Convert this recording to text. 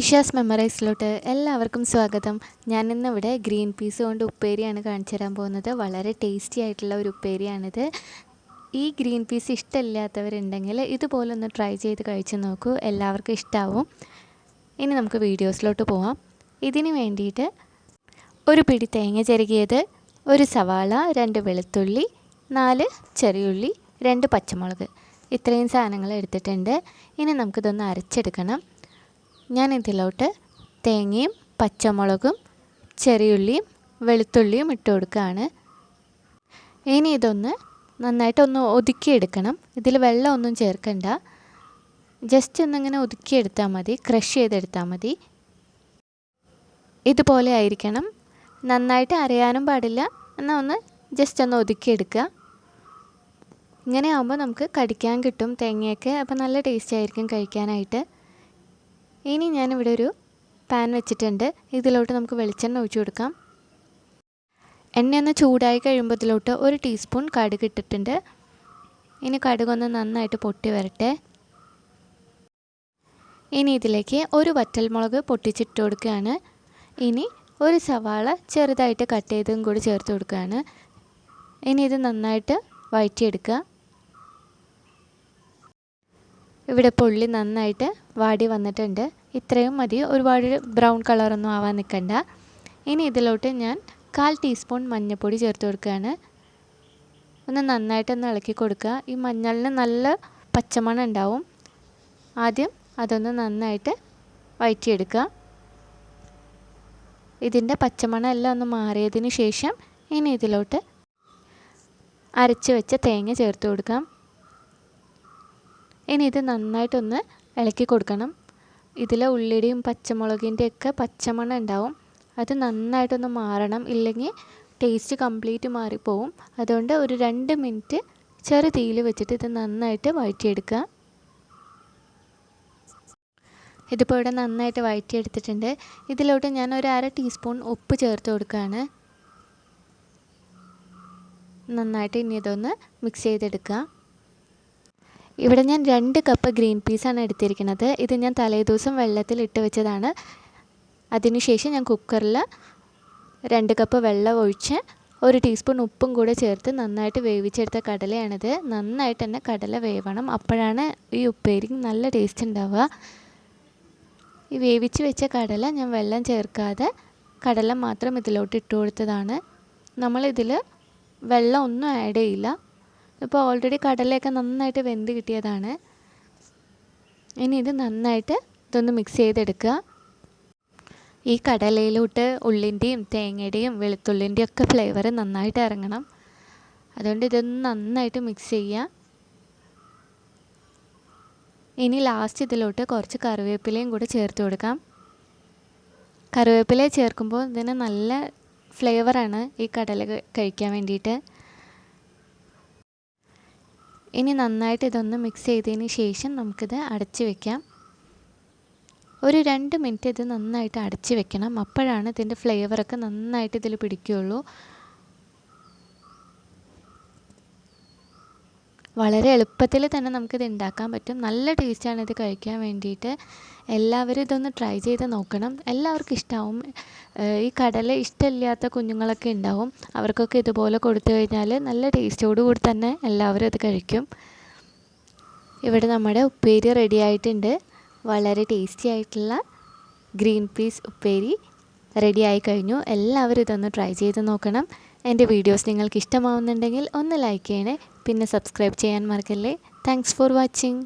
ഇഷാസ് മെമ്മറൈസിലോട്ട് എല്ലാവർക്കും സ്വാഗതം. ഞാൻ ഇന്നിവിടെ ഗ്രീൻ പീസ് കൊണ്ട് ഉപ്പേരിയാണ് കാണിച്ചു തരാൻ പോകുന്നത്. വളരെ ടേസ്റ്റി ആയിട്ടുള്ള ഒരു ഉപ്പേരിയാണിത്. ഈ ഗ്രീൻ പീസ് ഇഷ്ടമില്ലാത്തവരുണ്ടെങ്കിൽ ഇതുപോലെ ഒന്ന് ട്രൈ ചെയ്ത് കഴിച്ച് നോക്കൂ. എല്ലാവർക്കും ഇഷ്ടാവും. ഇനി നമുക്ക് വീഡിയോസിലോട്ട് പോവാം. ഇതിന് വേണ്ടിയിട്ട് ഒരു പിടി തേങ്ങ ചെരുകിയത് ഒരു സവാള രണ്ട് വെളുത്തുള്ളി നാല് ചെറിയുള്ളി രണ്ട് പച്ചമുളക്. ഇത്രയും സാധനങ്ങൾ എടുത്തിട്ടുണ്ട്. ഇനി നമുക്കിതൊന്ന് അരച്ചെടുക്കണം. ഞാൻ ഇതിലോട്ട് തേങ്ങയും പച്ചമുളകും ചെറിയുള്ളിയും വെളുത്തുള്ളിയും ഇട്ട് കൊടുക്കുകയാണ്. ഇനി ഇതൊന്ന് നന്നായിട്ടൊന്ന് ഒതുക്കിയെടുക്കണം. ഇതിൽ വെള്ളമൊന്നും ചേർക്കണ്ട. ജസ്റ്റ് ഒന്നിങ്ങനെ ഒതുക്കിയെടുത്താൽ മതി. ക്രഷ് ചെയ്തെടുത്താൽ മതി. ഇതുപോലെ ആയിരിക്കണം. നന്നായിട്ട് അരയാനും പാടില്ല. എന്നാൽ ഒന്ന് ജസ്റ്റ് ഒന്ന് ഒതുക്കിയെടുക്കുക. ഇങ്ങനെ ആകുമ്പോൾ നമുക്ക് കടിക്കാൻ കിട്ടും തേങ്ങയൊക്കെ. അപ്പോൾ നല്ല ടേസ്റ്റ് ആയിരിക്കും കഴിക്കാനായിട്ട്. ഇനി ഞാനിവിടെ ഒരു പാൻ വെച്ചിട്ടുണ്ട്. ഇതിലോട്ട് നമുക്ക് വെളിച്ചെണ്ണ ഒഴിച്ചു കൊടുക്കാം. എണ്ണയൊന്ന് ചൂടായി കഴിയുമ്പോൾ ഇതിലോട്ട് ഒരു ടീസ്പൂൺ കടുക് ഇട്ടിട്ടുണ്ട്. ഇനി കടുകൊന്ന് നന്നായിട്ട് പൊട്ടി വരട്ടെ. ഇനി ഇതിലേക്ക് ഒരു വറ്റൽമുളക് പൊട്ടിച്ചിട്ട് കൊടുക്കുകയാണ്. ഇനി ഒരു സവാള ചെറുതായിട്ട് കട്ട് ചെയ്തും കൂടി ചേർത്ത് കൊടുക്കുകയാണ്. ഇനി ഇത് നന്നായിട്ട് വഴറ്റിയെടുക്കുക. ഇവിടെ പുള്ളി നന്നായിട്ട് വാടി വന്നിട്ടുണ്ട്. ഇത്രയും മതി. ഒരുപാട് ബ്രൗൺ കളറൊന്നും ആവാൻ നിൽക്കണ്ട ഇനി ഇതിലോട്ട് ഞാൻ കാൽ ടീസ്പൂൺ മഞ്ഞൾപ്പൊടി ചേർത്ത് കൊടുക്കുകയാണ്. ഒന്ന് നന്നായിട്ടൊന്ന് ഇളക്കി കൊടുക്കുക. ഈ മഞ്ഞളിന് നല്ല പച്ചമണം ഉണ്ടാവും. ആദ്യം അതൊന്ന് നന്നായിട്ട് വഴറ്റിയെടുക്കുക ഇതിന്റെ പച്ചമണം എല്ലാം ഒന്ന് മാറിയതിന് ശേഷം ഇനി ഇതിലോട്ട് അരച്ച് വെച്ച തേങ്ങ ചേർത്ത് കൊടുക്കാം. ഇനി ഇത് നന്നായിട്ടൊന്ന് ഇളക്കി കൊടുക്കണം. ഇതിലെ ഉള്ളിയുടെയും പച്ചമുളകിന്റെയൊക്കെ പച്ചമണം ഉണ്ടാവും. അത് നന്നായിട്ടൊന്ന് മാറണം. ഇല്ലെങ്കിൽ ടേസ്റ്റ് കംപ്ലീറ്റ് മാറിപ്പോവും. അതുകൊണ്ട് ഒരു രണ്ട് മിനിറ്റ് ചെറു തീയിൽ വെച്ചിട്ട് ഇത് നന്നായിട്ട് വഴറ്റിയെടുക്കുക. ഇതിപ്പോൾ ഇവിടെ നന്നായിട്ട് വഴറ്റിയെടുത്തിട്ടുണ്ട്. ഇതിലോട്ട് ഞാൻ ഒരു അര ടീസ്പൂൺ ഉപ്പ് ചേർത്ത് കൊടുക്കുകയാണ്. നന്നായിട്ട് ഇനി ഇതൊന്ന് മിക്സ് ചെയ്തെടുക്കുക. ഇവിടെ ഞാൻ രണ്ട് കപ്പ് ഗ്രീൻ പീസാണ് എടുത്തിരിക്കുന്നത്. ഇത് ഞാൻ തലേദിവസം വെള്ളത്തിൽ ഇട്ട് വെച്ചതാണ്. അതിനുശേഷം ഞാൻ കുക്കറിൽ രണ്ട് കപ്പ് വെള്ളം ഒഴിച്ച് ഒരു ടീസ്പൂൺ ഉപ്പും കൂടെ ചേർത്ത് നന്നായിട്ട് വേവിച്ചെടുത്ത കടലയാണിത്. നന്നായിട്ട് തന്നെ കടല വേവണം. അപ്പോഴാണ് ഈ ഉപ്പേരി നല്ല ടേസ്റ്റ് ഉണ്ടാവുക. ഈ വേവിച്ച് വെച്ച കടല ഞാൻ വെള്ളം ചേർക്കാതെ കടല മാത്രം ഇതിലോട്ട് ഇട്ട് കൊടുത്തതാണ്. നമ്മളിതിൽ വെള്ളം ഒന്നും ആഡ് ചെയ്യില്ല. ഇപ്പോൾ ഓൾറെഡി കടലയൊക്കെ നന്നായിട്ട് വെന്ത് കിട്ടിയതാണ്. ഇനി ഇത് നന്നായിട്ട് ഇതൊന്ന് മിക്സ് ചെയ്തെടുക്കുക. ഈ കടലയിലോട്ട് ഉള്ളിന്റെയും തേങ്ങയുടെയും വെളുത്തുള്ളിന്റെയും ഒക്കെ ഫ്ലേവർ നന്നായിട്ട് ഇറങ്ങണം. അതുകൊണ്ട് ഇതൊന്ന് നന്നായിട്ട് മിക്സ് ചെയ്യുക. ഇനി ലാസ്റ്റ് ഇതിലോട്ട് കുറച്ച് കറിവേപ്പിലയും കൂടെ ചേർത്ത് കൊടുക്കാം. കറിവേപ്പില ചേർക്കുമ്പോൾ ഇതിന് നല്ല ഫ്ലേവറാണ് ഈ കടല കഴിക്കാൻ വേണ്ടിയിട്ട്. ഇനി നന്നായിട്ട് ഇതൊന്ന് മിക്സ് ചെയ്തതിന് ശേഷം നമുക്കിത് അടച്ച് വെക്കാം. ഒരു രണ്ട് മിനിറ്റ് ഇത് നന്നായിട്ട് അടച്ച് വെക്കണം. അപ്പോഴാണ് ഇതിന്റെ ഫ്ലേവറൊക്കെ നന്നായിട്ട് ഇതിൽ പിടിക്കുകയുള്ളൂ. വളരെ എളുപ്പത്തിൽ തന്നെ നമുക്കിത് ഉണ്ടാക്കാൻ പറ്റും. നല്ല ടേസ്റ്റാണ് ഇത് കഴിക്കാൻ വേണ്ടിയിട്ട്. എല്ലാവരും ഇതൊന്ന് ട്രൈ ചെയ്ത് നോക്കണം. എല്ലാവർക്കും ഇഷ്ടമാവും ഈ കടല ഇഷ്ടമില്ലാത്ത കുഞ്ഞുങ്ങളൊക്കെ ഉണ്ടാവും. അവർക്കൊക്കെ ഇതുപോലെ കൊടുത്തു കഴിഞ്ഞാൽ നല്ല ടേസ്റ്റോടു കൂടി തന്നെ എല്ലാവരും ഇത് കഴിക്കും. ഇവിടെ നമ്മുടെ ഉപ്പേരി റെഡി ആയിട്ടുണ്ട്. വളരെ ടേസ്റ്റി ആയിട്ടുള്ള ഗ്രീൻ പീസ് ഉപ്പേരി റെഡി ആയി കഴിഞ്ഞു. എല്ലാവരും ഇതൊന്ന് ട്രൈ ചെയ്ത് നോക്കണം. എന്റെ വീഡിയോസ് നിങ്ങൾക്ക് ഇഷ്ടമാവുന്നുണ്ടെങ്കിൽ ഒന്ന് ലൈക്ക് ചെയ്യണേ. പിന്നെ സബ്സ്ക്രൈബ് ചെയ്യാൻ മറക്കല്ലേ. Thanks for watching